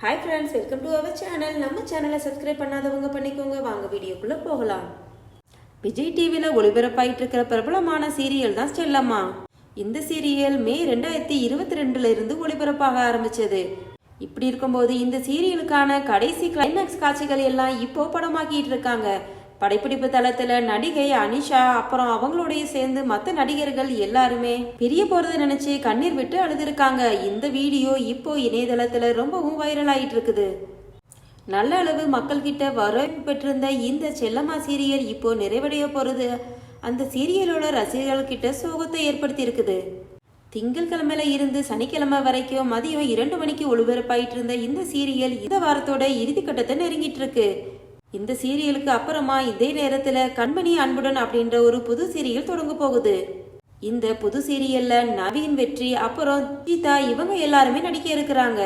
Hi friends welcome to our channel நம்ம சேனலை subscribe பண்ணாதவங்க பண்ணிக்கோங்க. வாங்க வீடியோக்குள்ளே போகலாம். விஜய் டிவியில் ஒளிபரப்பாயிட்டு இருக்கிற பிரபலமான சீரியல் தான் செல்லம்மா. இந்த சீரியல் மே ரெண்டாயிரத்தி இருபத்தி ரெண்டுல இருந்து ஒளிபரப்பாக ஆரம்பிச்சது. இப்படி இருக்கும்போது இந்த சீரியலுக்கான கடைசி கிளைமேக்ஸ் காட்சிகள் எல்லாம் இப்போ படமாக்கிட்டு இருக்காங்க. படைப்பிடிப்பு தளத்துல நடிகை அனிஷா அப்புறம் அவங்களோடய சேர்ந்து மற்ற நடிகர்கள் எல்லாருமே பிரிய போறத நினைச்சு கண்ணீர் விட்டு அழுதுருக்காங்க. இந்த வீடியோ இப்போ இணையதளத்துல ரொம்பவும் வைரல் ஆயிட்டு இருக்குது நல்ல அளவு மக்கள் கிட்ட வரவேற்பு பெற்றிருந்த இந்த செல்லம்மா சீரியல் இப்போ நிறைவடைய போறது. அந்த சீரியலோட ரசிகர்கள் கிட்ட சோகத்தை ஏற்படுத்தி இருக்குது திங்கட்கிழமையில இருந்து சனிக்கிழமை வரைக்கும் மதியம் இரண்டு மணிக்கு ஒளிபரப்பாயிட்டு இருந்த இந்த சீரியல் இந்த வாரத்தோட இறுதி கட்டத்தை நெருங்கிட்டு இருக்கு இந்த சீரியலுக்கு அப்புறமா இதே நேரத்துல கண்மணி அன்புடன் அப்படின்ற ஒரு புது சீரியல் தொடங்க போகுது. இந்த புது சீரியல்ல நவீன் வெற்றி அப்புறம் கீதா இவங்க எல்லாருமே நடிக்க இருக்கிறாங்க.